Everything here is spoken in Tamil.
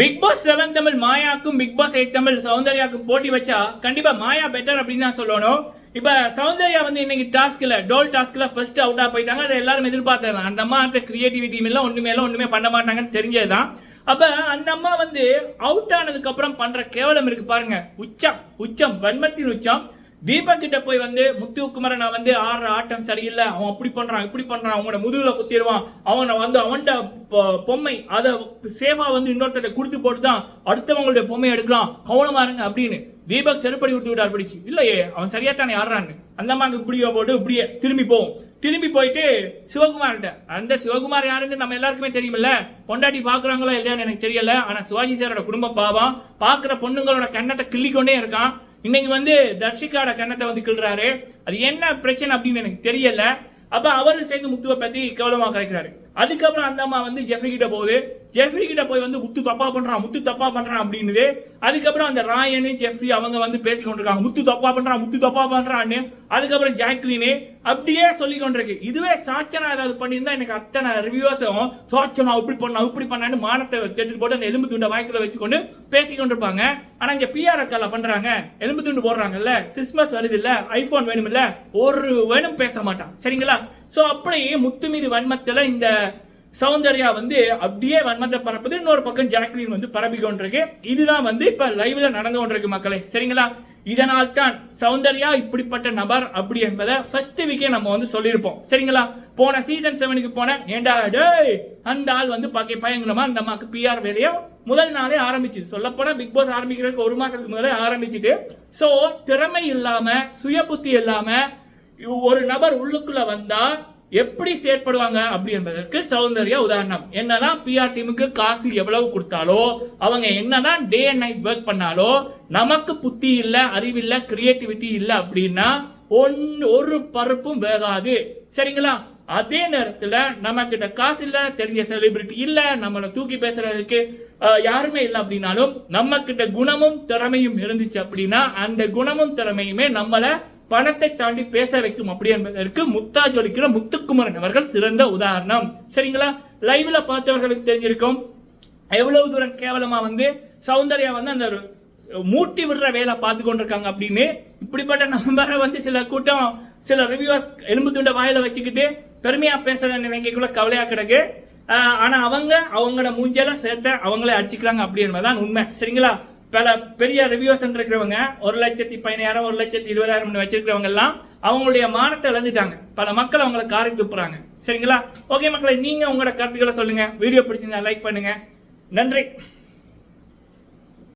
பிக் பாஸ் செவன் தமிழ் மாயாக்கும் பிக் பாஸ் எயிட் தமிழ் சௌந்தர்யாக்கும் போட்டி வச்சா கண்டிப்பா மாயா பெட்டர் அப்படின்னு தான் சொல்லணும். இப்ப சௌந்தர்யா வந்து இன்னைக்கு டாஸ்க்ல டோல் டாஸ்க்ல ஃபர்ஸ்ட் அவுட்டா போயிட்டாங்க. அதை எல்லாரும் எதிர்பார்த்தது அந்த அம்மா அந்த கிரியேட்டிவிட்டி எல்லாம் ஒண்ணுமே எல்லாம் ஒண்ணுமே பண்ண மாட்டாங்கன்னு தெரிஞ்சதுதான். அப்ப அந்த அம்மா வந்து அவுட் ஆனதுக்கு அப்புறம் பண்ற கேவலம் இருக்கு பாருங்க. உச்சம் உச்சம் வன்மத்தின் உச்சம். தீபக் கிட்ட போய் வந்து முத்துக்குமரன் நான் வந்து ஆடுற ஆட்டம் சரியில்லை. அவன் அப்படி பண்றான் இப்படி பண்றான். அவனோட முதுகுல குத்திடுவான். அவனை வந்து அவன்கிட்ட பொ- பொம்மை அதை சேஃபா வந்து இன்னொருத்தர் கொடுத்து போட்டு தான் அடுத்தவங்களுடைய பொம்மை எடுக்கலாம். கவனமா இருங்க அப்படின்னு. தீபக் செருப்படி கொடுத்து விட்டார் பிடிச்சு. இல்லையே அவன் சரியா தானே ஆடுறான்னு. அந்த மாதிரி இப்படியோ போட்டு இப்படியே திரும்பி போவோம். திரும்பி போயிட்டு சிவகுமார்கிட்ட அந்த சிவகுமார் யாருன்னு நம்ம எல்லாருக்குமே தெரியுமில்ல. பொண்டாட்டி பாக்குறாங்களோ இல்லையான்னு எனக்கு தெரியல. ஆனா சிவாஜி சாரோட குடும்ப பாவம். பாக்குற பொண்ணுங்களோட கண்ணத்தை கிள்ளிக்கொண்டே இருக்கான். இன்னைக்கு வந்து தர்ஷிகாவோட கண்ணத்தை வந்து கிள்றாரு. அது என்ன பிரச்சனை அப்படின்னு எனக்கு தெரியல. அப்ப அவரும் சேர்ந்து முத்துவை பத்தி கேவலமா கலைக்கிறாரு. அதுக்கப்புறம் அந்த அம்மா வந்து ஜெஃப்ரி கிட்ட போகுது. ஜெஃப்ரி கிட்ட போய் வந்து முத்து தப்பா பண்றான் முத்து தப்பா பண்றான் அப்படின்னு அதுக்கப்புறம் அந்த ராயனு ஜெஃப்ரி அவங்க வந்து பேசி கொண்டிருக்காங்க. முத்து தப்பா பண்றான் முத்து தப்பா பண்றான்னு அதுக்கப்புறம் ஜாக்லினு அப்படியே சொல்லி கொண்டிருக்கு. இதுவே சாச்சனா ஏதாவது பண்ணியிருந்தா எனக்கு அத்தனை ரிவ்யூஸும் சாச்சனா இப்படி பண்ணா இப்படி பண்ணான்னு மானத்தை கெட்டு போட்டு அந்த எலும்பு துண்டை வாய்க்குள்ள வச்சுக்கொண்டு பேசி கொண்டிருப்பாங்க. ஆனா இங்க பிஆர் அக்கால பண்றாங்க. எலும்பு துண்டு போடுறாங்கல்ல கிறிஸ்மஸ் வருது இல்ல ஐபோன் வேணும் இல்ல ஒரு வேணும் பேச மாட்டான். சரிங்களா? சோ அப்படியே முத்து மீது வன்மத்துல இந்த சௌந்தர்யா வந்து அப்படியே வன்மத்தை பரப்புது. இன்னொரு பக்கம் ஜாக்லின் வந்து பரப்பி கொண்டிருக்கு இதுதான் வந்து இப்ப லைவ்ல நடந்து கொண்டிருக்கு மக்களே. சரிங்களா? இதனால் தான் சௌந்தர்யா இப்படிப்பட்ட நபர் அப்படி என்பதை ஃபர்ஸ்ட் வீக்கே நம்ம வந்து சொல்லியிருப்போம். சரிங்களா? போன சீசன் செவனுக்கு போன ஏண்டா டேய் அந்த ஆள் வந்து பாக்கி பயங்கரமா அந்த அம்மாக்கு பிஆர் வேலையை முதல் நாளே ஆரம்பிச்சு சொல்ல போனா பிக் பாஸ் ஆரம்பிக்கிறதுக்கு ஒரு மாசத்துக்கு முதலே ஆரம்பிச்சுட்டு ஸோ திறமை இல்லாம சுய புத்தி இல்லாம ஒரு நபர் உள்ளுக்குள்ள வந்தா எப்படி செயற்படுவாங்க அப்படி என்பதற்கு சௌந்தர்யா உதாரணம். என்னதான் பிஆர் டீமுக்கு காசு எவ்வளவு கொடுத்தாலோ அவங்க என்னதான் டே அண்ட் நைட் ஒர்க் பண்ணாலோ நமக்கு புத்தி இல்லை அறிவில்ல கிரியேட்டிவிட்டி இல்லை அப்படின்னா ஒன் ஒரு பருப்பும் வேகாது. சரிங்களா? அதே நேரத்தில் நம்ம கிட்ட காசு இல்லை தெரிஞ்ச செலிபிரிட்டி இல்லை நம்மளை தூக்கி பேசுறதுக்கு யாருமே இல்லை அப்படின்னாலும் நம்ம கிட்ட குணமும் திறமையும் இருந்துச்சு அப்படின்னா அந்த குணமும் திறமையுமே நம்மளை பணத்தை தாண்டி பேச வைக்கும் அப்படி என்பதற்கு முத்தா ஜொலிக்கிற முத்துக்குமரன் அவர்கள் சிறந்த உதாரணம். சரிங்களா? லைவ்ல பார்த்தவர்களுக்கு தெரிஞ்சிருக்கும். எவ்வளவு தூரம் கேவலமா வந்து சௌந்தர்யா வந்து அந்த மூட்டி விடுற வேலை பார்த்து கொண்டிருக்காங்க அப்படின்னு. இப்படிப்பட்ட நம்பரை வந்து சில கூட்டம் சில ரிவ்யூவர்ஸ் எலும்பு துண்டை வாயில வச்சுக்கிட்டு பெருமையா பேசுற நினைக்கக்குள்ள கவலையா கிடக்கு. ஆனா அவங்க அவங்களோட மூஞ்சியெல்லாம் சேர்த்த அவங்களே அடிச்சுக்கிறாங்க அப்படி என்பதுதான் உண்மை. சரிங்களா? பல பெரிய ரிவ்யூஸ் இருக்கிறவங்க ஒரு லட்சத்தி பதினாயிரம் ஒரு லட்சத்தி இருபதாயிரம் வச்சிருக்கிறவங்க எல்லாம் அவங்களுடைய மானத்தை இழந்துட்டாங்க. பல மக்கள் அவங்களை காரை துப்புறாங்க. சரிங்களா? ஓகே மக்களை நீங்க உங்களோட கருத்துக்களை சொல்லுங்க. வீடியோ பிடிச்சிருந்தா லைக் பண்ணுங்க. நன்றி.